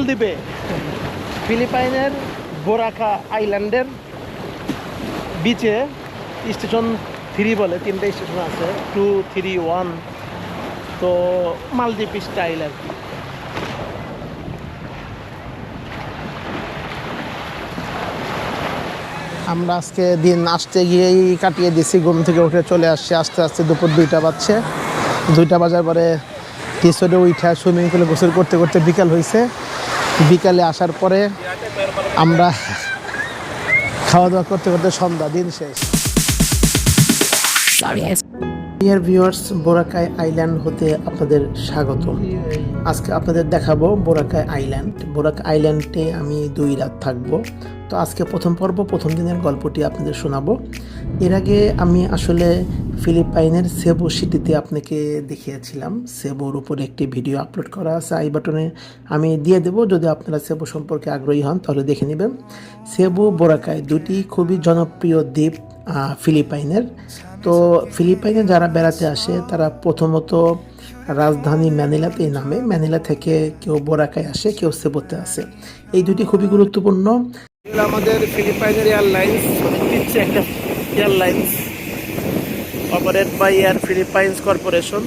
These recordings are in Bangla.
মালদ্বীপে। ফিলিপাইনের বোরাকা আইল্যান্ডের বিচে স্টেশন থ্রি বলে, তিনটে স্টেশন আছে টু থ্রি ওয়ান তো মালদ্বীপ স্টাইল আর কি। আমরা আজকে দিন আসতে গিয়েই কাটিয়ে দিছি ঘুম থেকে উঠে চলে আসছি, আস্তে আস্তে দুপুর দুইটা বাজছে। দুইটা বাজার পরে টিসোডে উঠা সুইমিং পুলে গোসল করতে করতে বিকাল হয়েছে বিকালে আসার পরে আমরা খাওয়া দাওয়া করতে করতে সন্ধ্যা দিন শেষ। ডিয়ার ভিউয়ার্স বোরাকাই আইল্যান্ড হতে আপনাদের স্বাগত। আজকে আপনাদের দেখাবো বোরাকাই আইল্যান্ড বোরাক আইল্যান্ডে আমি দুই রাত থাকব। তো আজকে প্রথম পর্ব প্রথম দিনের গল্পটি আপনাদের শোনাবো। এর আগে আমি আসলে ফিলিপাইনের সেবু সিটিতে আপনাকে দেখিয়েছিলাম। সেবুর উপরে একটি ভিডিও আপলোড করা আছে। আই বাটনে আমি দিয়ে দেবো। যদি আপনারা সেবু সম্পর্কে আগ্রহী হন, তাহলে দেখে নেবেন। সেবু বোরাকাই দুটি খুবই জনপ্রিয় দ্বীপ ফিলিপাইনের। তো ফিলিপাইনে যারা বেড়াতে আসে, তারা প্রথমত রাজধানী ম্যানিলাতে নামে। ম্যানিলা থেকে কেউ বোরাকায় আসে, কেউ সেবোতে আসে। এই দুটি খুবই গুরুত্বপূর্ণ। আমাদের ফিলিপাইনের এয়ারলাইন্স একটা airlines. Operate by Air Philippines corporation.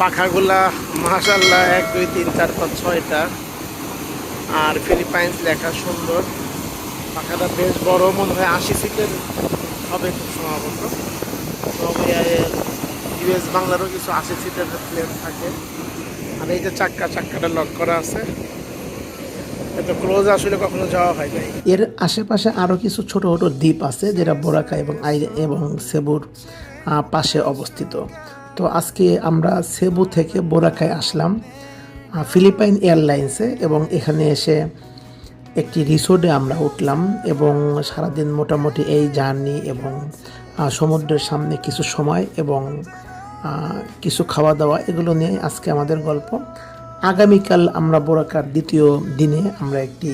পাখাগুলা মাশাল্লাহ এক, দুই, তিন, চার, পাঁচ, ছয়টা। আর ফিলিপাইন্স লেখা সুন্দর। পাখাটা বেশ বড়, মনে হয় আশি সিটের হবে খুব সম্ভবত। ইউএস বাংলারও কিছু আশি সিটের প্লেন থাকে। আর এই যে চাক্কা, চাক্কাটা লক করা আছে। এর আশেপাশে আরও কিছু ছোট ছোট দ্বীপ আছে, যেটা বোরাকা এবং আই এবং সেবুর পাশে অবস্থিত। তো আজকে আমরা সেবু থেকে বোরাকায় আসলাম ফিলিপাইন এয়ারলাইন্সে এবং এখানে এসে একটি রিসোর্টে আমরা উঠলাম এবং সারাদিন মোটামুটি এই জার্নি এবং সমুদ্রের সামনে কিছু সময় এবং কিছু খাওয়া দাওয়া এগুলো নিয়ে আজকে আমাদের গল্প। আগামীকাল আমরা বোরাকার দ্বিতীয় দিনে আমরা একটি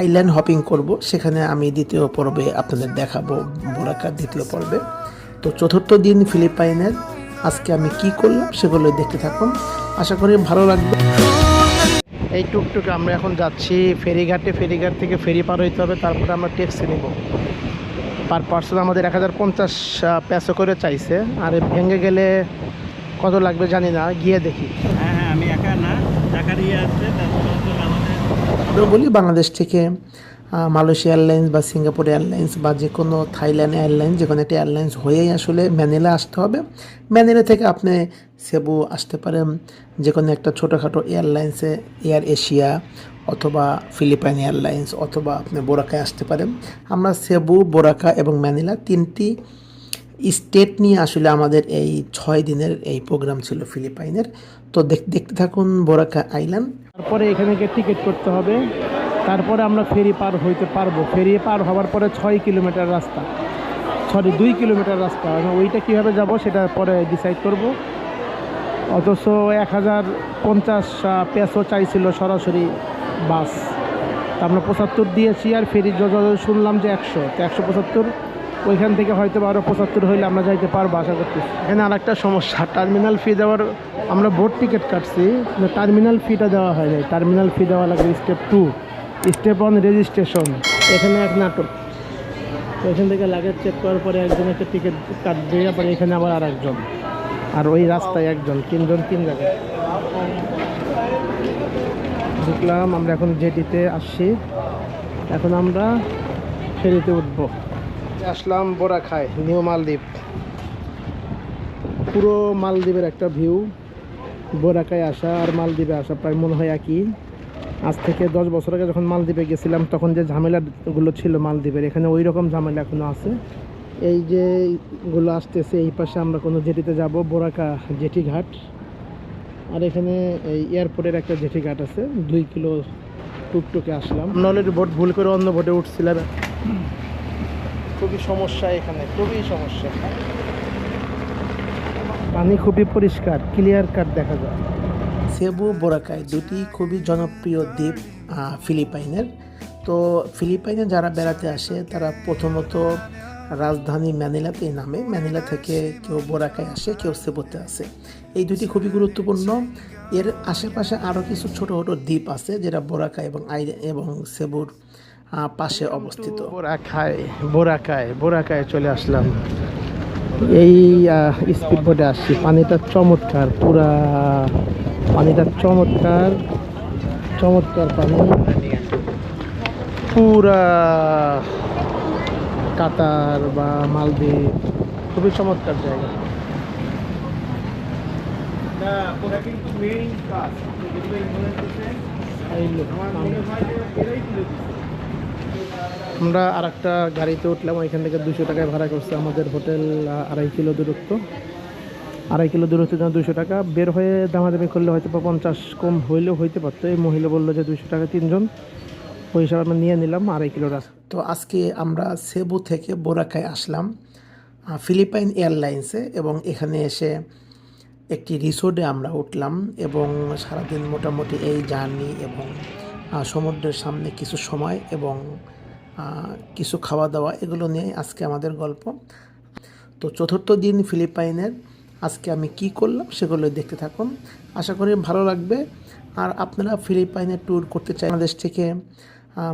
আইল্যান্ড হপিং করব। সেখানে আমি দ্বিতীয় পর্বে আপনাদের দেখাবো বোরাকার দ্বিতীয় পর্বে। তো চতুর্থ দিন ফিলিপাইনের। আজকে আমি কি করলাম সেগুলো দেখতে থাকুন। আশা করি ভালো লাগবে। এই টুকটুকে আমরা এখন যাচ্ছি। ফেরিঘাটে, ফেরিঘাট থেকে ফেরি পার হইতে হবে। তারপরে আমরা ট্যাক্সি নেব। পার পার্সন আমাদের এক হাজার পঞ্চাশ করে চাইছে। আর ভেঙে গেলে কত লাগবে জানি না। গিয়ে দেখি হ্যাঁ হ্যাঁ আমি একা না জাকারিয়া আছে তারপর হচ্ছে আমাদের আমরা বলি বাংলাদেশ থেকে মালয়েশিয়া এয়ারলাইন্স বা সিঙ্গাপুর এয়ারলাইন্স বা যে কোনো থাইল্যান্ড এয়ারলাইন্স যে কোনো একটা এয়ারলাইন্স হয়েই আসলে ম্যানিলা আসতে হবে। ম্যানিলা থেকে আপনি সেবু আসতে পারেন যে কোনো একটা ছোটোখাটো এয়ারলাইন্সে, এয়ার এশিয়া অথবা ফিলিপাইন এয়ারলাইন্স অথবা আপনি বোরাকায় আসতে পারেন। আমরা সেবু, বোরাকা এবং ম্যানিলা তিনটি স্টেট নিয়ে আসলে আমাদের এই ছয় দিনের এই প্রোগ্রাম ছিল ফিলিপাইনের। তো দেখ- দেখতে থাকুন বোরাকা আইল্যান্ড। তারপরে এখানে গিয়ে টিকিট করতে হবে। তারপরে আমরা ফেরি পার হইতে পারব। ফেরি পার হওয়ার পরে ছয় কিলোমিটার রাস্তা। সরি, দুই কিলোমিটার রাস্তা। ওইটা কীভাবে যাব সেটা পরে ডিসাইড করব। অথচ এক হাজার পঞ্চাশ পেসো চাইছিল সরাসরি বাস। তা আমরা পঁচাত্তর দিয়েছি আর ফেরি যত শুনলাম যে একশো। তো একশো পঁচাত্তর ওইখান থেকে হয়তো আরও পঁচাত্তর হইলে আমরা যাইতে পারব, আশা করছি এখানে আর একটা সমস্যা টার্মিনাল ফি দেওয়ার, আমরা বোর্ড টিকিট কাটছি টার্মিনাল ফিটা দেওয়া হয় নাই। টার্মিনাল ফি দেওয়া লাগবে step two step one registration এখানে এক নাটক। এখান থেকে লাগেজ চেক করার পরে একজন একটা টিকিট কাটবে আবার এখানে আবার আর একজন আর ওই রাস্তায় একজন, তিনজন তিন জায়গায়। ঢুকলাম, আমরা এখন জেটিতে আসছি। এখন আমরা ফেরিতে উঠবো। আসলাম বোরাখায় নিউ মালদ্বীপ। পুরো মালদ্বীপের একটা ভিউ বোরাকায় আসা আর মালদ্বীপে আসা প্রায় মনে হয় একই। আজ থেকে দশ বছর আগে যখন মালদ্বীপে গেছিলাম, তখন যে ঝামেলাগুলো ছিল মালদ্বীপের, এখানে ওই রকম ঝামেলা এখনও আছে। এই যে গুলো আসতেছে, এই পাশে আমরা কোনো জেটিতে যাব বোরাকা জেটি ঘাট আর এখানে এই এয়ারপোর্টের একটা জেটি ঘাট আছে, দুই কিলো টুকটুকে আসলাম। অলরেডি ভোট ভুল করে অন্য ভোটে উঠছিলাম। খুবই সমস্যা এখানে খুবই সমস্যা। পানি খুবই পরিষ্কার ক্লিয়ার কাট দেখা যায়। সেবু বোরাকায় দুটি খুবই জনপ্রিয় দ্বীপ ফিলিপাইনের। তো ফিলিপাইনে যারা বেড়াতে আসে তারা প্রথমত রাজধানী ম্যানিলাতে নামে ম্যানিলা থেকে কেউ বোরাকায় আসে কেউ সেবোতে আসে। এই দুটি খুবই গুরুত্বপূর্ণ। এর আশেপাশে আরও কিছু ছোট ছোটো দ্বীপ আছে যেটা বোরাকা এবং আই এবং সেবুর পাশে অবস্থিত। বোরাকায় বোরাকায় বোরাকায় চলে আসলাম। এই স্পিড বোটে আসছি। পানিটা চমৎকার পুরা পানিটা চমৎকার চমৎকার পানি। পুরা কাতার বা মালদ্বীপ খুবই চমৎকার জায়গা। এই লোক, আমার আর একটা গাড়িতে উঠলাম, ওইখান থেকে দুশো টাকায় ভাড়া করছে আমাদের হোটেল আড়াই কিলো দূরত্ব। আড়াই কিলো দূরত্বের জন্য দুশো টাকা। বের হয়ে দামাদামি করলে হয়তো বা পঞ্চাশ কম হইলেও হইতে পারতো। এই মহিলা বলল যে দুশো টাকা তিনজন। ওই হিসাবে আমরা নিয়ে নিলাম আড়াই কিলো রাস্তা। তো আজকে আমরা সেবু থেকে বোরাকায় আসলাম ফিলিপাইন এয়ারলাইন্সে এবং এখানে এসে একটি রিসোর্টে আমরা উঠলাম এবং সারাদিন মোটামুটি এই জার্নি এবং সমুদ্রের সামনে কিছু সময় এবং কিছু খাওয়া দাওয়া, এগুলো নিয়ে আজকে আমাদের গল্প। তো চতুর্থ দিন ফিলিপাইনের, আজকে আমি কি করলাম সেগুলো দেখতে থাকুন। আশা করি ভালো লাগবে। আর আপনারা ফিলিপাইনের ট্যুর করতে চাই বাংলাদেশ থেকে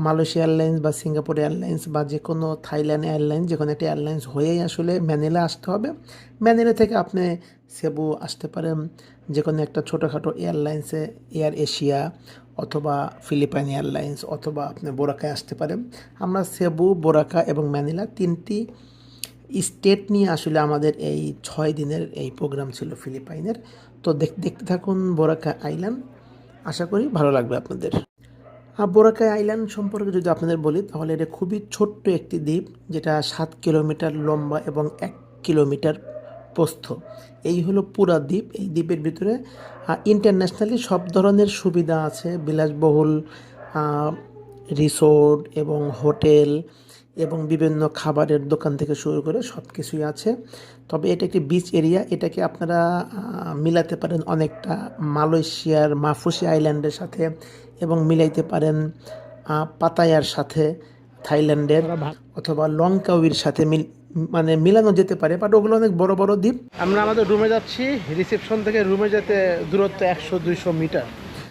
মালয়েশিয়া এয়ারলাইন্স বা সিঙ্গাপুর এয়ারলাইন্স বা যে কোনো থাইল্যান্ড এয়ারলাইন্স, যে কোনো একটা এয়ারলাইন্স হয়েই আসলে ম্যানিলা আসতে হবে। ম্যানিলা থেকে আপনি সেবু আসতে পারেন। যে কোনো একটা ছোটোখাটো এয়ারলাইন্সে, এয়ার এশিয়া অথবা ফিলিপাইন এয়ারলাইন্স অথবা আপনি বোরাকায় আসতে পারেন। আমরা সেবু, বোরাকা এবং ম্যানিলা তিনটি স্টেট নিয়ে আসলে আমাদের এই ছয় দিনের এই প্রোগ্রাম ছিল ফিলিপাইনের। তো দেখ- দেখতে থাকুন বোরাকা আইল্যান্ড। আশা করি ভালো লাগবে আপনাদের। বোরাকা আইল্যান্ড সম্পর্কে যদি আপনাদের বলি, তাহলে এটা খুবই ছোট্ট একটি দ্বীপ, যেটা সাত কিলোমিটার লম্বা এবং এক কিলোমিটার প্রস্থ। এই হলো পুরা দ্বীপ এই দ্বীপের ভিতরে ইন্টারন্যাশনালি সব ধরনের সুবিধা আছে। বিলাসবহুল রিসোর্ট এবং হোটেল এবং বিভিন্ন খাবারের দোকান থেকে শুরু করে সব কিছুই আছে। তবে এটা একটি বিচ এরিয়া এটাকে আপনারা মিলাতে পারেন অনেকটা মালয়েশিয়ার মাফুসি আইল্যান্ডের সাথে এবং মিলাইতে পারেন পাতায়ার সাথে থাইল্যান্ডের অথবা লঙ্কাউইর সাথে মিল মানে মিলানো যেতে পারে বাট ওগুলো অনেক বড় বড় দ্বীপ। আমরা আমাদের রুমে যাচ্ছি রিসেপশন থেকে রুমে যেতে দূরত্ব একশো দুইশো মিটার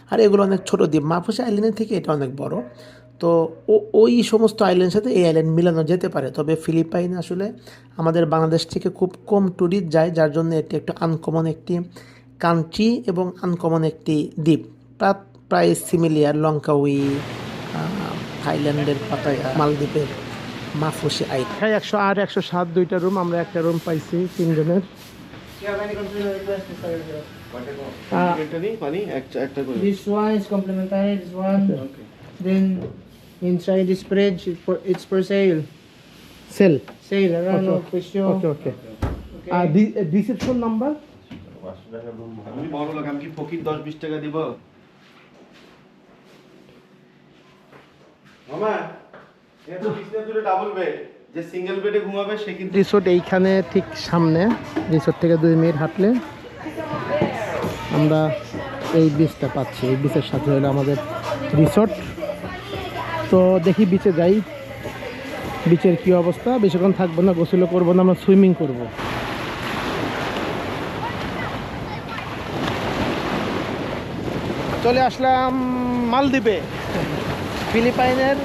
আর এগুলো অনেক ছোট দ্বীপ। মাফুসি আইল্যান্ডের থেকে এটা অনেক বড়। তো ও ওই সমস্ত আইল্যান্ডের সাথে এই আইল্যান্ড মিলানো যেতে পারে। তবে ফিলিপাইন আসলে আমাদের বাংলাদেশ থেকে খুব কম ট্যুরিস্ট যায় যার জন্য এটি একটা আনকমন একটি কান্ট্রি এবং আনকমন একটি দ্বীপ। প্রা- প্রায় সিমিলিয়ার লঙ্কাউই থাইল্যান্ডের পাতায়া মালদ্বীপের। মাফুসি আই হ্যাঁ একশো আট একশো সাত দুইটা রুম আমরা একটা রুম পাইছি তিনজনের This one is complimentary. This one, then inside is spread. It's for, it's for sale. Sale Sale around Okay. of presyo. Okay okay R reception number আমি বড় লোক আমি কি ফকির দশ বিশ টাকা দিব মামা এত বিছনা দুটো ডাবল বেড যে সিঙ্গেল বেডে ঘুমাবে সে কিন্তু রিসোর্ট এইখানে ঠিক সামনে। রিসোর্ট থেকে দুই মিনিট হাঁটলে আমরা এই বিচটা পাচ্ছি। এই বিচের সাথে হলো আমাদের রিসোর্ট তো দেখি বিচে যাই। বিচের কি অবস্থা? বেশিক্ষণ থাকব না, গোসলও করব না, আমরা সুইমিং করব। চলে আসলাম মালদ্বীপে। ফিলিপাইনের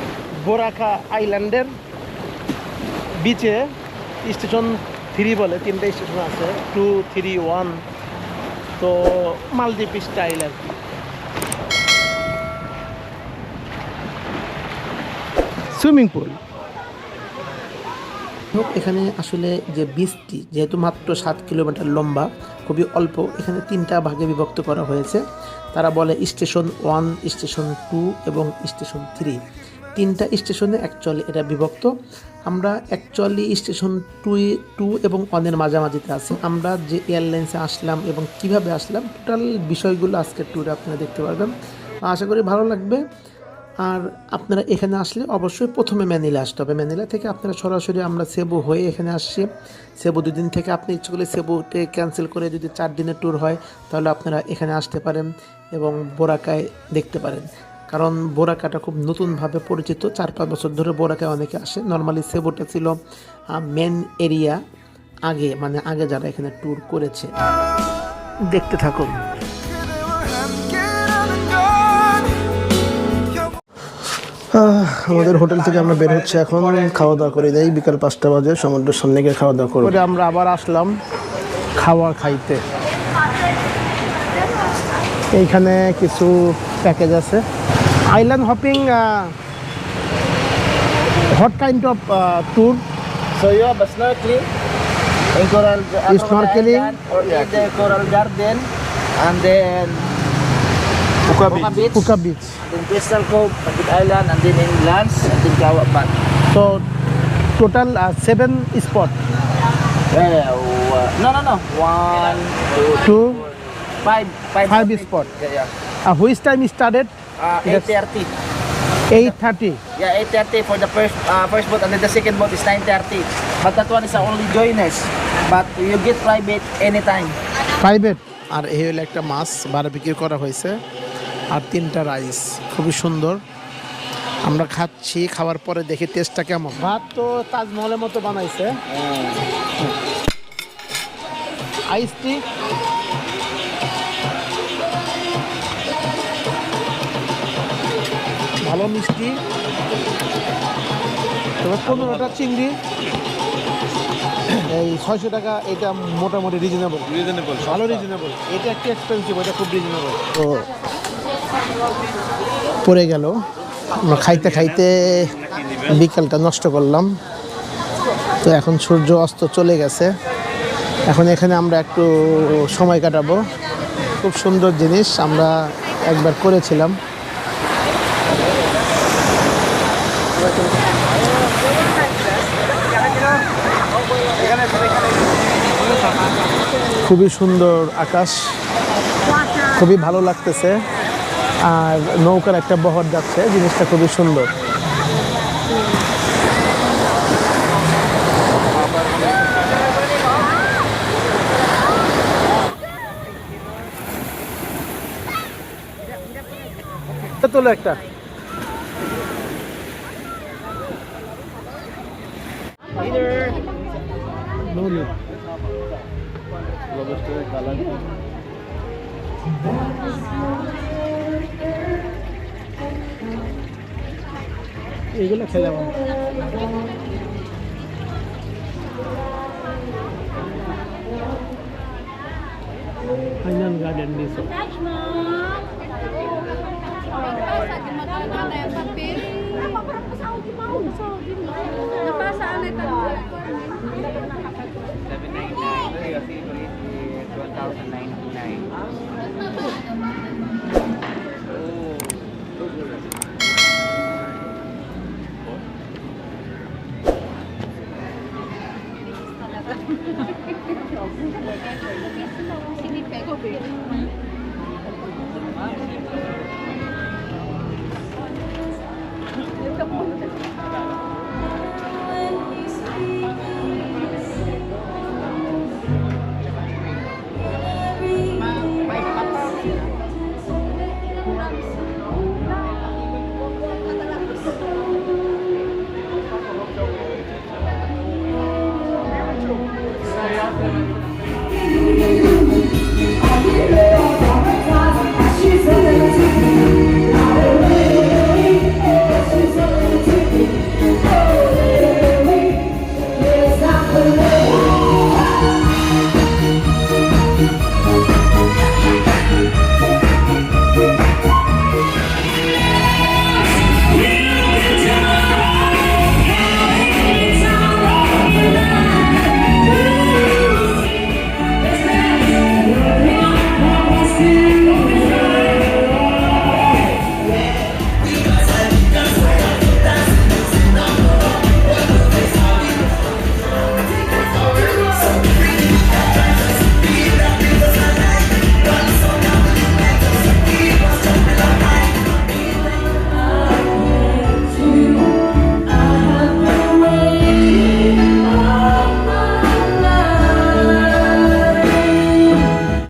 বোরাকা আইল্যান্ডের বিচে স্টেশন থ্রি বলে তিনটে স্টেশন আছে টু থ্রি ওয়ান তো মালদ্বীপ স্টাইল আর কি। Swimming pool. এখানে আসলে যে বীজটি যেহেতু মাত্র সাত কিলোমিটার লম্বা খুবই অল্প এখানে তিনটা ভাগে বিভক্ত করা হয়েছে। তারা বলে স্টেশন ওয়ান স্টেশন টু এবং স্টেশন থ্রি। তিনটা স্টেশনে অ্যাকচুয়ালি এটা বিভক্ত। আমরা অ্যাকচুয়ালি স্টেশন টু টু এবং ওয়ানের মাঝামাঝিতে আছি। আমরা যে এয়ারলাইন্সে আসলাম এবং কীভাবে আসলাম টোটাল বিষয়গুলো আজকের ট্যুরে আপনারা দেখতে পারবেন। আশা করি ভালো লাগবে। আর আপনারা এখানে আসলে অবশ্যই প্রথমে ম্যানিলা আসতে হবে। ম্যানিলা থেকে আপনারা সরাসরি আমরা সেবু হয়ে এখানে আসছি। সেবু দুদিন থেকে আপনি ইচ্ছে করলে সেবুতে ক্যান্সেল করে যদি চার দিনের ট্যুর হয়, তাহলে আপনারা এখানে আসতে পারেন এবং বোরাকায় দেখতে পারেন। কারণ বোরাকাটা খুব নতুনভাবে পরিচিত চার পাঁচ বছর ধরে বোরাকায় অনেকে আসে। নর্মালি সেবোটা ছিল মেন এরিয়া আগে মানে আগে যারা এখানে ট্যুর করেছে। দেখতে থাকুন। আমাদের হোটেল থেকে আমরা বের হচ্ছে এখন। খাওয়া দাওয়া করে দেয় বিকাল পাঁচটা বাজে সমুদ্রের সামনে গিয়ে খাওয়া দাওয়া করে আমরা আবার আসলাম খাওয়া খাইতে। এইখানে কিছু প্যাকেজ আছে। island hopping uh, what kind of uh, tour? So you are snorkeling in coral snorkeling the coral garden and then Puka, Puka Beach. Puka Beach. Then Crystal Cove, Patit Island, and then in Lance, and then Kawa Park. So total uh, seven spot. Yeah, uh, no, no, no. One, two, two five, five, five spot. Yeah, yeah. Uh, which time started? Uh, Yes. 8.30. Yeah, 8.30 for the first uh, first boat and then the second boat is 9.30. But that one is uh, only joiners. But you get private anytime. Private আর এই হলো একটা মাছ বারো বিক্রি করা হয়েছে আর তিনটা রাইস খুবই সুন্দর আমরা খাচ্ছি খাওয়ার পরে দেখি টেস্টটা কেমন ভাত তো তাজমহলের মতো বানাইছে আইস টি ভালো মিষ্টি। তবে পনেরোটা চিংড়ি। এই ছয়শো টাকা এটা মোটামুটি রিজনেবল Reasonable. ভালো রিজনেবল এটা একটু এক্সপেন্সিভ এটা খুব রিজনেবল তো পড়ে গেল। আমরা খাইতে খাইতে বিকালটা নষ্ট করলাম। তো এখন সূর্য অস্ত চলে গেছে। এখন এখানে আমরা একটু সময় কাটাবো। খুব সুন্দর জিনিস আমরা একবার করেছিলাম। খুবই সুন্দর আকাশ খুবই ভালো লাগতেছে। আর নৌকার একটা বহর যাচ্ছে জিনিসটা খুবই সুন্দর। তোলো একটা। No. need. এগুলো খেলাম ফাইনাল গার্ডেন দিয়েছে Napasaan 你这 конечно, если на.